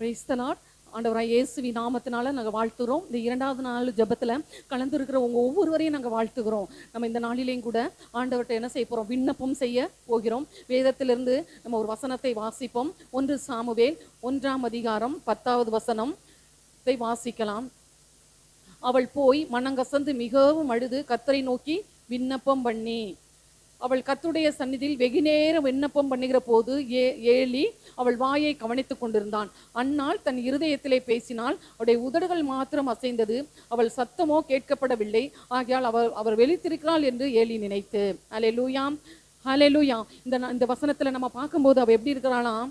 Praise the இயேசுவி நாமத்தினால நாங்கள் வாழ்த்துகிறோம் இந்த இரண்டாவது நாள் ஜெபத்தில் கலந்துருக்கிற உங்கள் ஒவ்வொருவரையும் நாங்கள் வாழ்த்துகிறோம். நம்ம இந்த நாளிலேயும் கூட ஆண்டவர்கிட்ட என்ன செய்ய போகிறோம் விண்ணப்பம் செய்ய போகிறோம். வேதத்திலிருந்து நம்ம ஒரு வசனத்தை வாசிப்போம். ஒன்று சாமுவேல் ஒன்றாம் அதிகாரம் பத்தாவது வசனம். இதை வாசிக்கலாம். அவள் போய் மனங்கசந்து மிகவும் அழுது கத்தரை நோக்கி விண்ணப்பம் பண்ணி. அவள் கத்துடைய சந்நிதியில் வெகுநேரம் விண்ணப்பம் பண்ணுகிற போது ஏ ஏலி அவள் வாயை கவனித்துக் கொண்டிருந்தான். அன்னால் தன் இருதயத்திலே பேசினால் அவளுடைய உதடுகள் மாத்திரம் அசைந்தது. அவள் சத்தமோ கேட்கப்படவில்லை. ஆகையால் அவர் அவர் வெளித்திருக்கிறாள் என்று ஏலி நினைத்து. அலே லூயாம் இந்த ந- இந்த இந்த வசனத்துல நம்ம பார்க்கும்போது அவள் எப்படி இருக்கிறாளாம்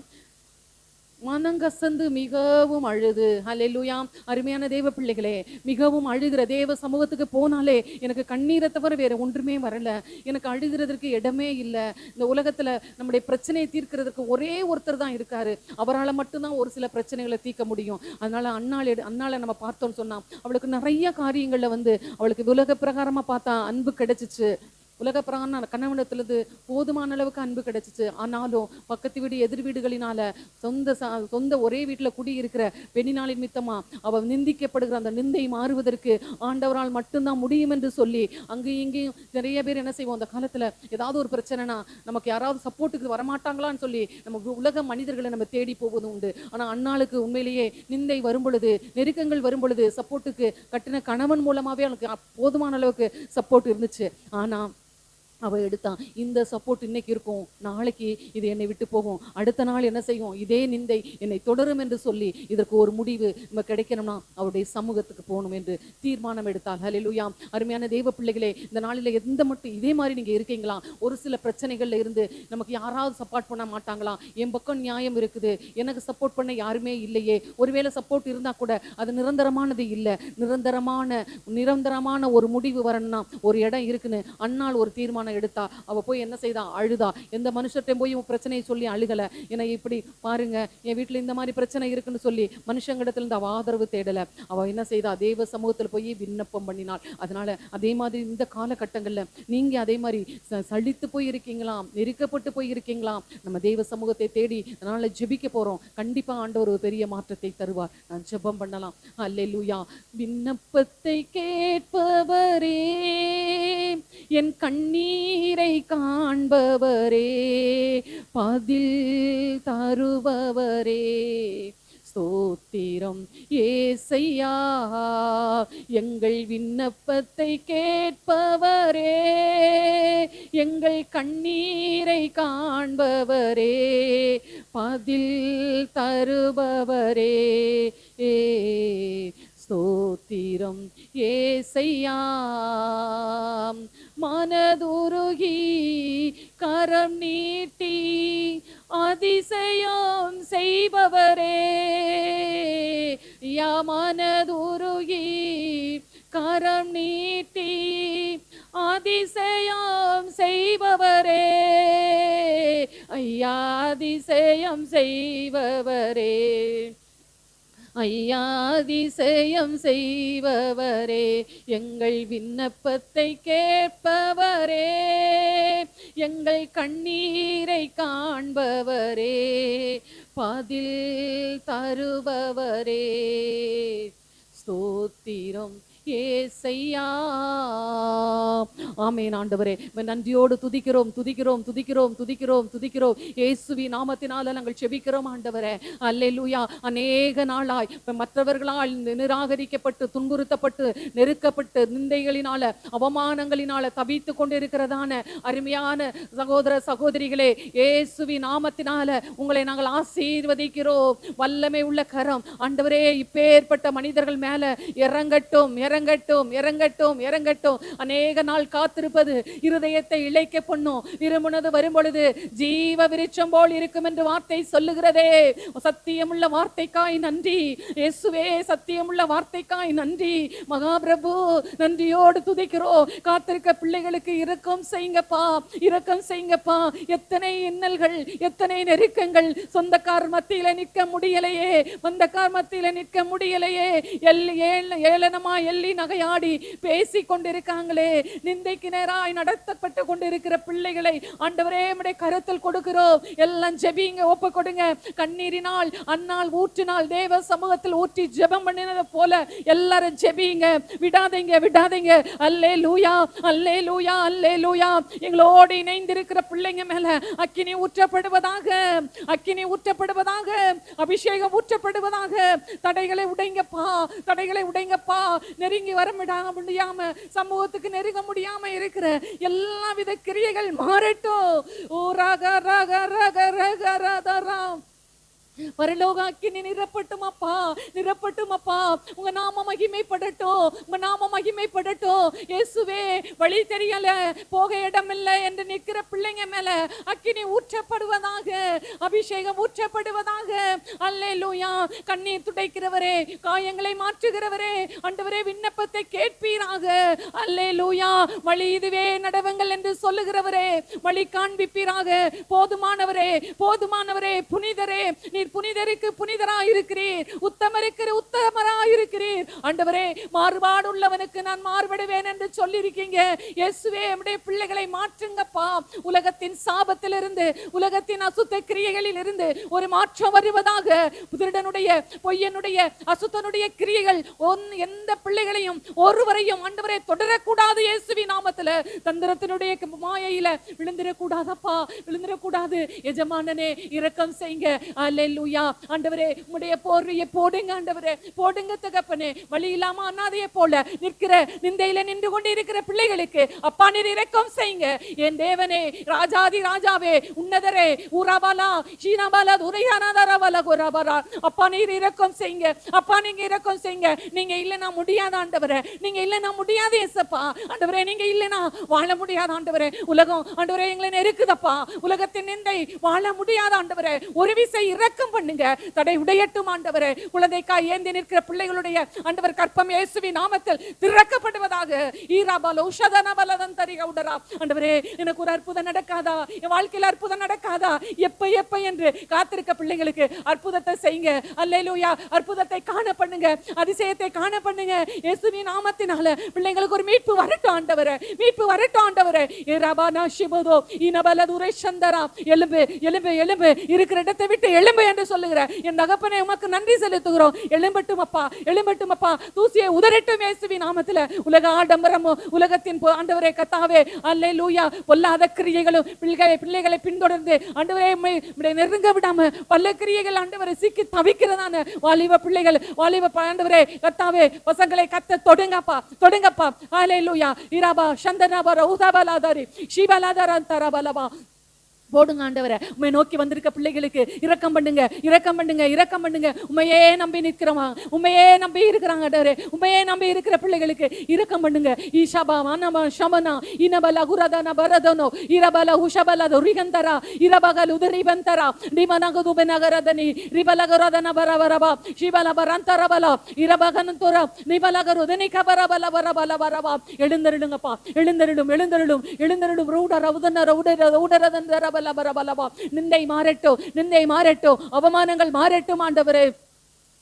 மனங்கசந்து மிகவும் அழுது. ஹalleluya. அருமையான தேவ பிள்ளைகளே மிகவும் அழுகிற தேவ சமூகத்துக்கு போனாலே எனக்கு கண்ணீரை தவிர வேற ஒன்றுமே வரல. எனக்கு அழுகிறதற்கு இடமே இல்லை. இந்த உலகத்துல நம்முடைய பிரச்சனையை தீர்க்கிறதுக்கு ஒரே ஒருத்தர் தான் இருக்காரு. அவரால் மட்டும்தான் ஒரு சில பிரச்சனைகளை தீர்க்க முடியும். அதனால அன்னாள் எடு- அன்னாளை நம்ம பார்த்தோம்னு சொன்னா அவளுக்கு நிறைய காரியங்கள்ல வந்து அவளுக்கு உலக பிரகாரமா பார்த்தா அன்பு கிடைச்சிச்சு. உலக பிராண கணவனத்திலிருந்து போதுமான அளவுக்கு அன்பு கிடைச்சிச்சு. ஆனாலும் பக்கத்து வீடு எதிர் வீடுகளினால சொந்த சொந்த ஒரே வீட்டில் குடி இருக்கிற பெண்ணினாலின் மித்தமா அவள் நிந்திக்கப்படுகிற அந்த நிந்தை மாறுவதற்கு ஆண்டவரால் மட்டும்தான் முடியும் என்று சொல்லி அங்கேயும் இங்கேயும் நிறைய பேர் என்ன செய்வோம்? அந்த காலத்தில் ஏதாவது ஒரு பிரச்சனைனா நமக்கு யாராவது சப்போர்ட்டுக்கு வரமாட்டாங்களான்னு சொல்லி நம்ம உலக மனிதர்களை நம்ம தேடி போவது உண்டு. ஆனால் அன்னாளுக்கு உண்மையிலேயே நிந்தை வரும் பொழுது நெருக்கங்கள் வரும் பொழுது சப்போர்ட்டுக்கு கட்டின கணவன் மூலமாகவே அவனுக்கு போதுமான அளவுக்கு சப்போர்ட் இருந்துச்சு. ஆனால் அவள் எடுத்தான் இந்த சப்போர்ட் இன்னைக்கு இருக்கும். நாளைக்கு இது என்னை விட்டு போகும். அடுத்த நாள் என்ன செய்யும்? இதே நிந்தை என்னை தொடரும் என்று சொல்லி இதற்கு ஒரு முடிவு நம்ம கிடைக்கணும்னா அவருடைய சமூகத்துக்கு போகணும் என்று தீர்மானம் எடுத்தாள் ஹalleluya அருமையான தெய்வ பிள்ளைகளே இந்த நாளில் எந்த மட்டும் இதே மாதிரி நீங்கள் இருக்கீங்களா? ஒரு சில பிரச்சனைகளில் இருந்து நமக்கு யாராவது சப்போர்ட் பண்ண மாட்டாங்களா? என் பக்கம் நியாயம் இருக்குது. எனக்கு சப்போர்ட் பண்ண யாருமே இல்லையே. ஒருவேளை சப்போர்ட் இருந்தால் கூட அது நிரந்தரமானது இல்லை. நிரந்தரமான நிரந்தரமான ஒரு முடிவு வரணும்னா ஒரு இடம் இருக்குன்னு அன்னால் ஒரு தீர்மானம் எடுத்தா அவ போய் என்ன செய்தா? அழுதா. எந்த மனுஷர்கிட்டையும் போய் உன் பிரச்சனையை சொல்லி அழுகல. என்னை இப்படி பாருங்க என் வீட்டுல இந்த மாதிரி பிரச்சனை இருக்குன்னு சொல்லி மனுஷங்களிடத்துல இருந்து அவ ஆதரவு தேடல. அவ என்ன செய்தா? தேவ சமூகத்துல போய் விண்ணப்பம் பண்ணினாள். அதனால அதே மாதிரி இந்த காலகட்டங்கள்ல நீங்க அதே மாதிரி சளித்து போய் இருக்கீங்களா நெருக்கப்பட்டு போய் இருக்கீங்களா நம்ம தேவ சமூகத்தை தேடி அதனால ஜெபிக்க போறோம். கண்டிப்பா ஆண்டவர் ஒரு பெரிய மாற்றத்தை தருவார். நான் ஜெபம் பண்ணலாம். அல்லேலூயா விண்ணப்பத்தை கேட்பவரே. என் கண்ணீரை காண்பவரே பதில் தருபவரே. ஸ்தோத்திரம் ஏசையா எங்கள் விண்ணப்பத்தை கேட்பவரே எங்கள் கண்ணீரை காண்பவரே பதில் தருபவரே. ஏ ஸ்தோத்திரம். ஏசையாம் மனதுருகி கரம் நீட்டி அதிசயம் செய்பவரே. யா மனதுருகி கரம் நீட்டி அதிசயம் செய்பவரே. ஐயா அதிசயம் செய்பவரே. ஐயாதிசயம் செய்பவரே எங்கள் விண்ணப்பத்தை கேட்பவரே எங்கள் கண்ணீரை காண்பவரே பதில் தருபவரே. ஸ்தோத்திரம். ஏசையா. ஆமென் ஆண்டவரே. நன்றியோடு துதிக்கிறோம் துதிக்கிறோம் துதிக்கிறோம் துதிக்கிறோம் துதிக்கிறோம். இயேசுவி நாமத்தினால நாங்கள் செபிக்கிறோம் ஆண்டவரே. அல்லேலூயா. அநேக நாளாய். மற்றவர்களால் நிராகரிக்கப்பட்டு துன்புறுத்தப்பட்டு நெருக்கப்பட்டு நிந்தைகளினால அவமானங்களினால தவித்து கொண்டிருக்கிறதான அருமையான சகோதர சகோதரிகளே இயேசுவி நாமத்தினால உங்களை நாங்கள் ஆசீர்வதிக்கிறோம். வல்லமை உள்ள கரம். ஆண்டவரே இப்பேற்பட்ட மனிதர்கள் மேல இறங்கட்டும் இறங்க இறங்கட்டும் இறங்கட்டும் இறங்கட்டும். அநேக நாள் காத்திருப்பது இருதயத்தை இழைக்க பண்ணும். விரும்புனது வரும் பொழுது ஜீவ விருட்சம் போல் இருக்கும் என்று வார்த்தை சொல்லுகிறதே. சத்தியமுள்ள வார்த்தைக்காய் நன்றி. இயேசுவே சத்தியமுள்ள வார்த்தைக்காய் நன்றி. மகாபிரபு நன்றியோடு துதிக்கிறோம் காத்திருக்க பிள்ளைகளுக்கு இரக்கம் செய்யுங்கப்பா இரக்கம் செய்யுங்கப்பா. எத்தனை இன்னல்கள் எத்தனை நெருக்கங்கள் சொந்தக்கார் மத்தியில நிற்க முடியலையே. சொந்தக்கார் மத்தியில நிற்க முடியலையே. எல் ஏள- ஏளனமா எள்ளி சொல்லி நகையாடி பேசி கொண்டிருக்காங்களே. நிந்தைக்கு நேராய் நடத்தப்பட்டு கொண்டிருக்கிற பிள்ளைகளை ஆண்டவரே நம்முடைய கருத்தில் கொடுக்கிறோம். எல்லாம் ஜெபிங்க ஒப்பு கொடுங்க. கண்ணீரினால் அன்னால் ஊற்றினால் தேவ சமூகத்தில் ஊற்றி ஜெபம் பண்ணினதை போல எல்லாரும் ஜெபிங்க. விடாதீங்க விடாதீங்க. அல்லே லூயா அல்லே லூயா அல்லே லூயா எங்களோடு இணைந்திருக்கிற பிள்ளைங்க மேல அக்கினி ஊற்றப்படுவதாக அக்கினி ஊற்றப்படுவதாக அபிஷேகம் ஊற்றப்படுவதாக. தடைகளை உடைங்கப்பா தடைகளை உடைங்கப்பா. நெருங்கி வர விடாம முடியாம சமூகத்துக்கு நெருங்க முடியாம இருக்கிற எல்லா வித கிரியைகள் மாறட்டும். ஓ ரக ரக ரக ரக ரக பரலோக அக்கினி நிரப்பட்டும் அப்பா நிரப்பட்டும் அப்பா. உங்க நாம மகிமைப்படட்டும் உங்க நாம மகிமைப்படட்டும். இயேசுவே வழி தெரியல போக இடமில்லை என்று நிற்கிற பிள்ளைங்க மேல அக்கினி ஊற்றப்படுவதாக அபிஷேகம் ஊற்றப்படுவதாக. அல்லேலூயா கண்ணீர் துடைக்கிறவரே காயங்களை மாற்றுகிறவரே அண்டவரே விண்ணப்பத்தை கேட்பீராக. அல்லேலூயா வழி இதுவே நடவுங்கள் என்று சொல்லுகிறவரே வழி காண்பிப்பீராக. போதுமானவரே போதுமானவரே புனிதரே நீர் புனிதருக்கு புனிதரா இருக்கிறீர் உத்தமருக்கு உத்தமரா இருக்கிறீர் ஆண்டவரே மாறுபாடு உள்ளவனுக்கு நான் மாறுபடுவேன் என்று சொல்லியிருக்கீங்க. இயேசுவே நம்முடைய பிள்ளைகளை மாற்றுங்கப்பா. உலகத்தின் சாபத்திலிருந்து உலகத்தின் அசுத்த கிரியைகளில் இருந்து ஒரு மாற்றம் வருவதாக திருடனுடைய பொய்யனுடைய அசுத்தனுடைய கிரியைகள் ஒன்- எந்த பிள்ளைகளையும் ஒருவரையும் ஆண்டவரே தொடரக்கூடாது இயேசுவி நாமத்துல. தந்திரத்தினுடைய மாயையில விழுந்திடக்கூடாதப்பா. விழுந்திடக்கூடாது. எஜமானனே இரக்கம் செய்யுங்க ஹalleluya. ஆண்டவரே உம்முடைய போர்வையை போடுங்க ஆண்டவரே. போடுங்க தகப்பனே. வழி இல்லாம அனாதையை போல நிற்கிற நிந்தையில நின்று கொண்டு இருக்கிற பிள்ளைகளுக்கு அப்பா நீர் இரக்கம் செய்யுங்க. என் தேவனே ராஜாதி ராஜாவே உன்னதரே ஊராபாலா சீனாபாலா உரையானாதாராபாலா குராபாரா அப்பா நீர் இரக்கம் செய்யுங்க. அப்பா நீங்க இரக்கம் செய்யுங்க. நீங்க இல்லைனா முடியாத ஆண்டவரே. நீங்க இல்லைனா முடியாது எசப்பா ஆண்டவரே நீங்க இல்லைனா வாழ முடியாத ஆண்டவரே. உலகம் ஆண்டவரே எங்களை நெருக்குதப்பா. உலகத்தின் நிந்தை வாழ முடியாத ஆண்டவரே. ஒரு விசை இறக்கம் இரக்கம் பண்ணுங்க. தடை உடையட்டும் ஆண்டவரே. குழந்தைக்காய் ஏந்தி நிற்கிற பிள்ளைகளுடைய ஆண்டவர் கற்பம் இயேசுவி நாமத்தில் திறக்கப்படுவதாக. ஈராபால உஷதன பலதன் தரிக உடரா. ஆண்டவரே எனக்கு ஒரு அற்புதம் நடக்காதா? என் வாழ்க்கையில் அற்புதம் நடக்காதா? எப்ப எப்ப என்று காத்திருக்க பிள்ளைங்களுக்கு அற்புதத்தை செய்யுங்க. அல்லேலூயா அற்புதத்தை காண பண்ணுங்க. அதிசயத்தை காண பண்ணுங்க. இயேசுவி நாமத்தினால பிள்ளைங்களுக்கு ஒரு மீட்பு வரட்டும் ஆண்டவரே. மீட்பு வரட்டும் ஆண்டவரே. ஏராபா நாஷிபதோ சிபதோ இனபல துரை சந்தரா எலும்பு எலும்பு எலும்பு இருக்கிற இடத்தை விட்டு எலும்பு என்று சொல்லுகிற என் தகப்பனை உமக்கு நன்றி செலுத்துகிறோம். எழும்பட்டும் அப்பா எழும்பட்டும் அப்பா. தூசியை உதறட்டும் இயேசுவி நாமத்தில். உலக ஆடம்பரமும் உலகத்தின் ஆண்டவரே கத்தாவே. அல்லே லூயா பொல்லாத கிரியைகளும் பிள்ளைகளை பிள்ளைகளை பின்தொடர்ந்து ஆண்டவரே உம்மை நெருங்க விடாம பல கிரியைகள் ஆண்டவரை சிக்கி தவிக்கிறதான வாலிப பிள்ளைகள் வாலிப ஆண்டவரே கத்தாவே. பசங்களை கத்த தொடுங்கப்பா தொடுங்கப்பா. அல்லே லூயா இராபா சந்தனாபா ரவுதாபலாதாரி ஷீபலாதாரா போடுங்க ஆண்டவரை. உண்மை நோக்கி வந்திருக்க பிள்ளைகளுக்கு இரக்கம் பண்ணுங்க இரக்கம் பண்ணுங்க இரக்கம் பண்ணுங்க. உண்மையே நம்பி நிற்கிறவா உண்மையே நம்பி இருக்கிறாங்க ஆண்டவரே. உண்மையே நம்பி இருக்கிற பிள்ளைகளுக்கு இரக்கம் பண்ணுங்க. ஈஷபா வானமா ஷமனா இனபல குரதன பரதனோ இரபல ஹுஷபலது ரிகந்தரா இரபகல் உதரிபந்தரா ரிமனகுது பெனகரதனி ரிபலகரதன பரபரபா சிவல பரந்தரபல இரபகனந்துர நிபலகருதனி கபரபல பரபல வரவா எழுந்தருளுங்கப்பா எழுந்தருளும் எழுந்தருளும் எழுந்தருளும். ரவுட ரவுதன ரவுட ரவுடரதன் ரபல நிந்தை மாறட்டும் நிந்தை மாறட்டும் அவமானங்கள் மாறட்டும் ஆண்டவரே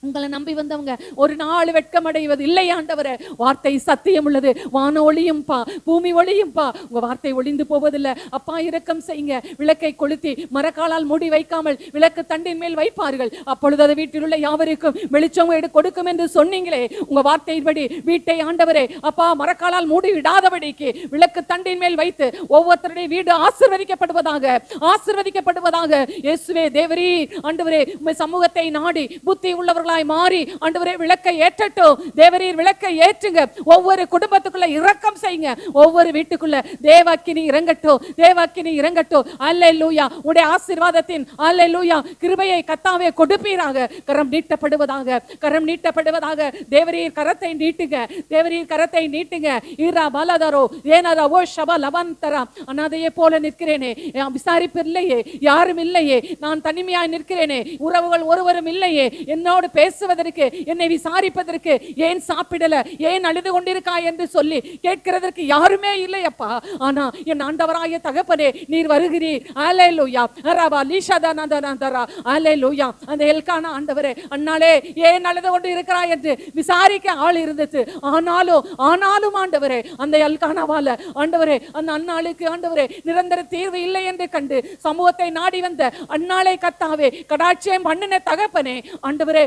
உங்களை நம்பி வந்தவங்க ஒரு நாள் வெட்கமடைவது இல்லையாண்டவர வார்த்தை சத்தியம் உள்ளது. வான ஒளியும் பா பூமி ஒளியும் பா. உங்க வார்த்தை ஒளிந்து போவதில்லை. அப்பா இரக்கம் செய்யுங்க. விளக்கை கொளுத்தி மரக்காலால் மூடி வைக்காமல் விளக்கு தண்டின் மேல் வைப்பார்கள். அப்பொழுது அது வீட்டில் உள்ள யாவருக்கும் வெளிச்சம் எடு கொடுக்கும் என்று சொன்னீங்களே. உங்க வார்த்தையின்படி வீட்டை ஆண்டவரே அப்பா மரக்காலால் மூடி விடாதபடிக்கு விளக்கு தண்டின் மேல் வைத்து ஒவ்வொருத்தருடைய வீடு ஆசிர்வதிக்கப்படுவதாக ஆசிர்வதிக்கப்படுவதாக. இயேசுவே தேவரீ ஆண்டவரே சமூகத்தை நாடி புத்தி உள்ளவர்களாய் மாறி ஆண்டவரே விளக்கை ஏற்றட்டும். தேவரீர் விளக்கை ஏற்றுங்க. ஒவ்வொரு குடும்பத்துக்குள்ள இரக்கம் செய்யுங்க. ஒவ்வொரு வீட்டுக்குள்ள தேவாக்கினி இறங்கட்டும். தேவாக்கினி இறங்கட்டும். அல்லேலூயா. உடைய ஆசீர்வாதத்தின் அல்லேலூயா. கிருபையை கத்தாவே கொடுப்பீராக. கரம் நீட்டப்படுவதாக. கரம் நீட்டப்படுவதாக. தேவரீர் கரத்தை நீட்டுங்க. தேவரீர் கரத்தை நீட்டுங்க. ஈரா பாலாதாரோ. ஏனாதா ஓ ஷபா லவந்தரா. அனாதையே போல நிற்கிறேனே. விசாரிப்பு இல்லையே. யாரும் இல்லையே. நான் தனிமையாய் நிற்கிறேனே. உறவுகள் ஒருவரும் இல்லையே. என்னோடு பேசுவதற்கு என்னை விசாரிப்பதற்கு ஏன் சாப்பிடல ஏன் அழுது கொண்டிருக்காய் என்று சொல்லி கேட்கிறதற்கு யாருமே இல்லையப்பா ஆனா என் ஆண்டவராய தகப்பனே நீர் வருகிறீர். அலே லூயா ரபா லீஷாதானதரா அலே லூயா அந்த எல்கான ஆண்டவரே அண்ணாலே ஏன் அழுது கொண்டு இருக்கிறாய் என்று விசாரிக்க ஆள் இருந்துச்சு. ஆனாலும் ஆனாலும் ஆண்டவரே அந்த எல்கானாவால ஆண்டவரே அந்த அண்ணாளுக்கு ஆண்டவரே நிரந்தர தீர்வு இல்லை என்று கண்டு சமூகத்தை நாடி வந்த அண்ணாளை கத்தாவே கடாட்சியம் பண்ணின தகப்பனே ஆண்டவரே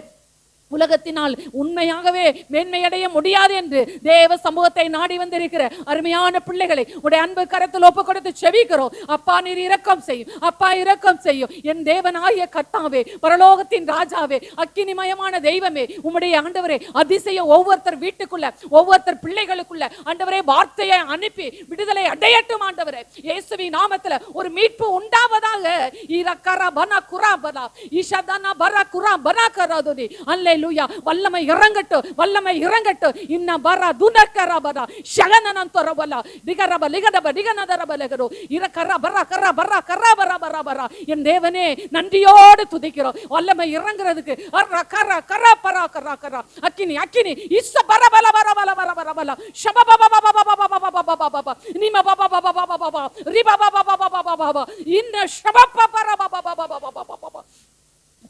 உலகத்தினால் உண்மையாகவே மேன்மையடைய முடியாது என்று தேவ சமூகத்தை நாடி வந்திருக்கிற அருமையான பிள்ளைகளை உடைய அன்பு கரத்தில் ஒப்பு கொடுத்து செவிக்கிறோம் அப்பா நீர் இரக்கம் செய்யும். அப்பா இரக்கம் செய்யும். என் தேவனாகிய கர்த்தாவே பரலோகத்தின் ராஜாவே அக்கினிமயமான தெய்வமே உம்முடைய ஆண்டவரே அதிசய ஒவ்வொருத்தர் வீட்டுக்குள்ள ஒவ்வொருத்தர் பிள்ளைகளுக்குள்ள ஆண்டவரே வார்த்தையை அனுப்பி விடுதலை அடையட்டும் ஆண்டவரே. இயேசுவி நாமத்துல ஒரு மீட்பு உண்டாவதாக. இரக்கரா பனா குரா பனா இஷதனா பரா குரா பனா கராதுனி ஹalleluya வல்லமை இறங்கட்டும் வல்லமை இறங்கட்டும் இன்ன பரா துனக்கரா பரா ஷகனனந்தரபல திகரப லிகடப திகனதரப லகரோ இரக்கரா பர கர பர கர பர பர பர என் தேவனே நன்றியோடு துதிக்கிறோம் வல்லமை இறங்குறதுக்கு அர கர கர பர கர கர அக்கினி அக்கினி இஸ்ஸ பர பல பர பல பர பர பல ஷப பப பப பப பப பப பப பப நிம பப பப பப பப பப ரிப பப பப பப பப இன்ன ஷப பப பப பப பப பப பப பப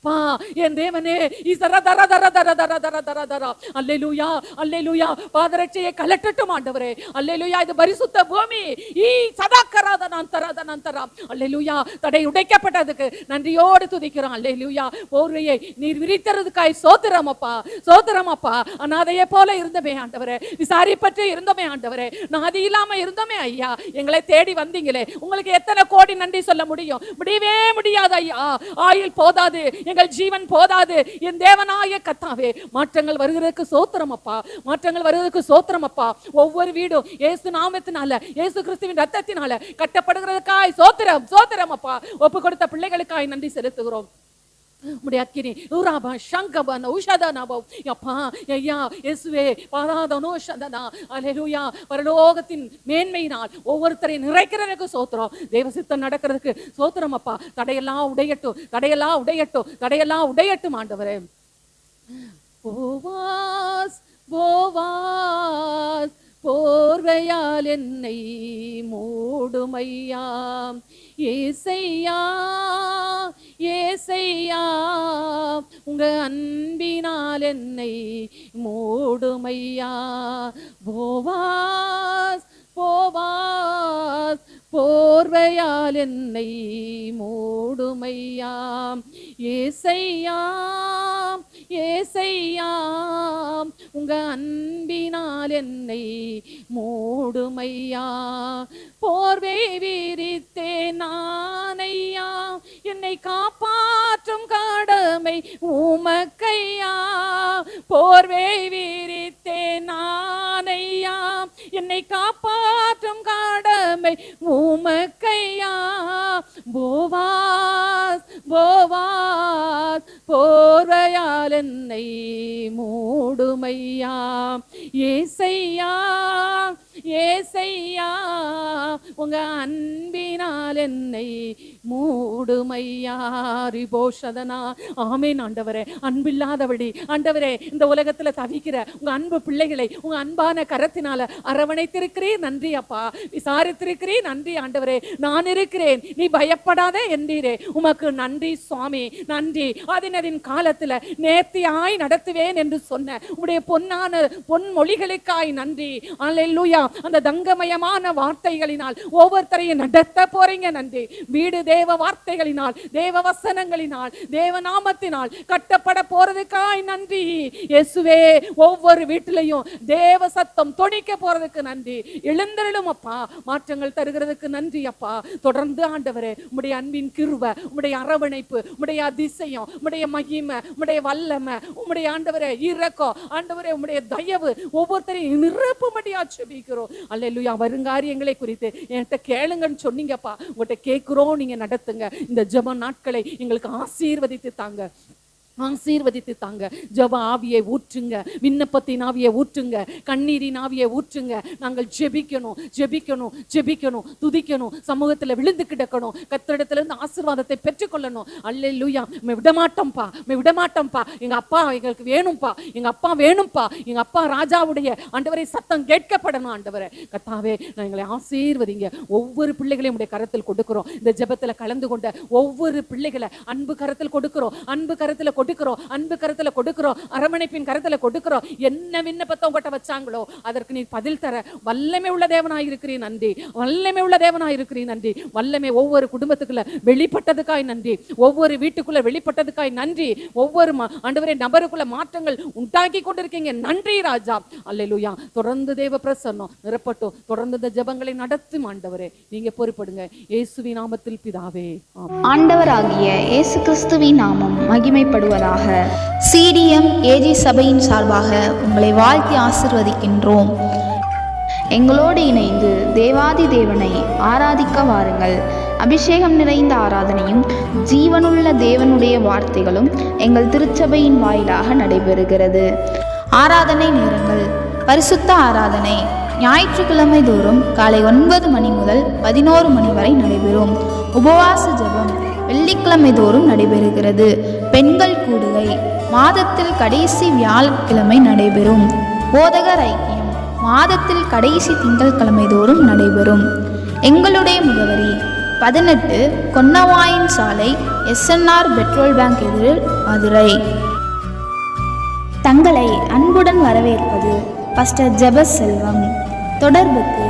அப்பா என் தேவனே இசர தர தர தர தர தர தர தர அல்லேலூயா அல்லேலூயா பாதரட்சையை கலட்டட்டும் ஆண்டவரே. அல்லேலூயா இது பரிசுத்த பூமி. ஈ சதாக்கராத நான் தராத நான் தராம் அல்லேலூயா தடை உடைக்கப்பட்டதுக்கு நன்றியோடு துதிக்கிறோம். அல்லேலூயா போர்வையை நீர் விரித்தறதுக்காய் சோத்திரம் அப்பா சோத்திரம் அப்பா. அநாதையை போல இருந்தமே ஆண்டவரே. விசாரிப்பற்று இருந்தோமே ஆண்டவரே. நாதி இல்லாம இருந்தோமே ஐயா. எங்களை தேடி வந்தீங்களே. உங்களுக்கு எத்தனை கோடி நன்றி சொல்ல முடியும்? முடியவே முடியாது ஐயா. ஆயுள் போதாது. எங்கள் ஜீவன் போதாது. என் தேவனாய கத்தாவே மாற்றங்கள் வருகிறதுக்கு சோத்திரம் அப்பா. மாற்றங்கள் வருவதற்கு சோத்திரம் அப்பா. ஒவ்வொரு வீடும் இயேசு நாமத்தினால இயேசு கிறிஸ்துவின் ரத்தத்தினால கட்டப்படுகிறதுக்காய் சோத்திரம் சோத்திரம் அப்பா. ஒப்பு கொடுத்த பிள்ளைகளுக்காய் நன்றி செலுத்துகிறோம். உடைய அக்கினி ஊராபா சங்கபன உஷதனபோ அப்பா ஐயா இயேசுவே பாதாதனோ சதனா அல்லேலூயா பரலோகத்தின் மேன்மையினால் ஒவ்வொருத்தரை நிறைக்கிறதுக்கு சோத்திரம். தேவசித்தம் நடக்கிறதுக்கு சோத்திரம் அப்பா. தடையெல்லாம் உடையட்டும் தடையெல்லாம் உடையட்டும் தடையெல்லாம் உடையட்டும் ஆண்டவரே. போவாஸ் போவாஸ் போர்வையால் என்னை மூடுமையாம். ஏசையா ஏசையா உங்க அன்பினால் என்னை மூடுமையா? போவாஸ் போவாஸ் போர்வையால் என்னை மூடுமையா? ஏசையா ஏசையாம் உங்க அன்பினால் என்னை மூடுமையா? போர்வை விரித்தே நானையா? என்னை காப்பாற்றும் கடமை உமக்கையா? போர்வை விரித்தே நானையா? என்னை காப்பாற்றும் கடமை உமக்கையா? போவாஸ் போவாஸ் போர்வையால் என்னை மூடுமையா? ஏசையா ஏசையா உங்க அன்பினால் என்னை மூடுமையாரி போஷதனா ஆமேன் ஆண்டவரே. அன்பில்லாதபடி ஆண்டவரே இந்த உலகத்துல தவிக்கிற உங்க அன்பு பிள்ளைகளை உங்க அன்பான கரத்தினால அரவணைத்திருக்கிறேன். நன்றி அப்பா. விசாரித்திருக்கிறேன். நன்றி ஆண்டவரே. நான் இருக்கிறேன். நீ பயப்படாத என்றீரே உமக்கு நன்றி சுவாமி. நன்றி. அதனதின் காலத்துல நேர்த்தியாய் நடத்துவேன் என்று சொன்ன உடைய பொன்னான பொன்மொழிகளுக்காய் நன்றி. அல்லேலூயா. அந்த தங்கமயமான வார்த்தைகளினால் ஒவ்வொருத்தரையும் நடத்த போறீங்க. நன்றி. வீடு தேவ வார்த்தைகளினால் தேவ வசனங்களினால் தேவ நாமத்தினால் கட்டப்பட போறதுக்காய் நன்றி. இயேசுவே ஒவ்வொரு வீட்டிலையும் தேவ சத்தம் துணிக்க போறதுக்கு நன்றி. எழுந்திரலும் அப்பா மாற்றங்கள் தருகிறதுக்கு நன்றி அப்பா. தொடர்ந்து ஆண்டவரே உம்முடைய அன்பின் கிருவ உம்முடைய அரவணைப்பு உம்முடைய அதிசயம் உம்முடைய மகிமை உம்முடைய வல்லமை உம்முடைய ஆண்டவரே இரக்கம் ஆண்டவரே உம்முடைய தயவு ஒவ்வொருத்தரையும் நிரப்பும்படியா செபிக்கிறோம் அல்லேலூயா வருங்காரியங்களை குறித்து என்கிட்ட கேளுங்கன்னு சொன்னீங்கப்பா. உங்கள்கிட்ட கேட்குறோம் நீங்க நடத்துங்க. இந்த ஜப நாட்களை எங்களுக்கு ஆசீர்வதித்து தாங்க. ஆசீர்வதித்து தாங்க ஜப ஆவியை ஊற்றுங்க விண்ணப்பத்தின் ஆவியை ஊற்றுங்க கண்ணீரின் ஆவியை ஊற்றுங்க. நாங்கள் ஜெபிக்கணும் ஜெபிக்கணும் ஜெபிக்கணும் துதிக்கணும் சமூகத்தில் விழுந்து கிடக்கணும் கத்திரிடத்துல இருந்து ஆசீர்வாதத்தை பெற்றுக்கொள்ளணும். அல்லேலூயா. மே விடமாட்டோம்ப்பா மே விடமாட்டோம்ப்பா. எங்க அப்பா எங்களுக்கு வேணும்ப்பா எங்க அப்பா வேணும்ப்பா. எங்க அப்பா ராஜாவுடைய ஆண்டவரை சத்தம் கேட்கப்படணும் ஆண்டவரை. கத்தாவே நான் எங்களை ஆசீர்வதிங்க. ஒவ்வொரு பிள்ளைகளையும் உடைய கரத்தில் கொடுக்கிறோம். இந்த ஜெபத்துல கலந்து கொண்ட ஒவ்வொரு பிள்ளைகளை அன்பு கரத்தில் கொடுக்கிறோம். அன்பு கரத்தில் கொடுக்கிறோம். அன்பு கரத்துல கொடுக்கிறோம். அரவணைப்பின் கரத்துல கொடுக்கிறோம். என்ன விண்ணப்பத்தை உங்கள்கிட்ட வச்சாங்களோ அதற்கு நீ பதில் தர. வல்லமை உள்ள தேவனாய் இருக்கிறீன் நன்றி வல்லமை உள்ள தேவனாய் இருக்கிறீன் நன்றி வல்லமை ஒவ்வொரு குடும்பத்துக்குள்ள வெளிப்பட்டதுக்காய் நன்றி ஒவ்வொரு வீட்டுக்குள்ள வெளிப்பட்டதுக்காய் நன்றி ஒவ்வொரு ஆண்டவரே நபருக்குள்ள மாற்றங்கள் உண்டாக்கி கொண்டிருக்கீங்க. நன்றி ராஜா. அல்லையா தொடர்ந்து தேவ பிரசன்னம் நிரப்பட்டும். தொடர்ந்து இந்த ஜபங்களை நடத்தும் ஆண்டவரே. நீங்க பொறுப்படுங்க. இயேசுவின் நாமத்தில் பிதாவே. ஆண்டவராகிய இயேசு கிறிஸ்துவின் நாமம் மகிமைப்படும் மகிமைப்படுவதாக சிடிஎம் ஏஜி சபையின் சார்பாக உங்களை வாழ்த்தி ஆசிர்வதிக்கின்றோம். எங்களோடு இணைந்து தேவாதி தேவனை ஆராதிக்க வாருங்கள். அபிஷேகம் நிறைந்த ஆராதனையும் ஜீவனுள்ள தேவனுடைய வார்த்தைகளும் எங்கள் திருச்சபையின் வாயிலாக நடைபெறுகிறது. ஆராதனை நேரங்கள் பரிசுத்த ஆராதனை. ஞாயிற்றுக்கிழமை தோறும் காலை ஒன்பது மணி முதல் பதினோரு மணி வரை நடைபெறும். உபவாச ஜபம் வெள்ளிக்கிழமை தோறும் நடைபெறுகிறது. பெண்கள் கூடுகை. மாதத்தில் கடைசி வியாழக்கிழமை நடைபெறும். போதகர் ஐக்கியம். மாதத்தில் கடைசி திங்கட்கிழமை தோறும் நடைபெறும். எங்களுடைய முகவரி பதினெட்டு கொன்னவாயின் சாலை எஸ்என்ஆர் பெட்ரோல் பேங்க் எதிரில் மதுரை. தங்களை அன்புடன் வரவேற்பது பஸ்டர் ஜெபஸ் செல்வம் தொடர்புக்கு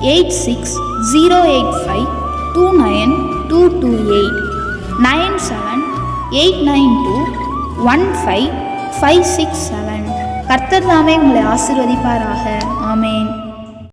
eight six zero eight five two nine two two eight. Nine seven eight nine two one five five six seven. கர்த்தர் தாமே உங்களை ஆசிர்வதிப்பாராக. ஆமேன்.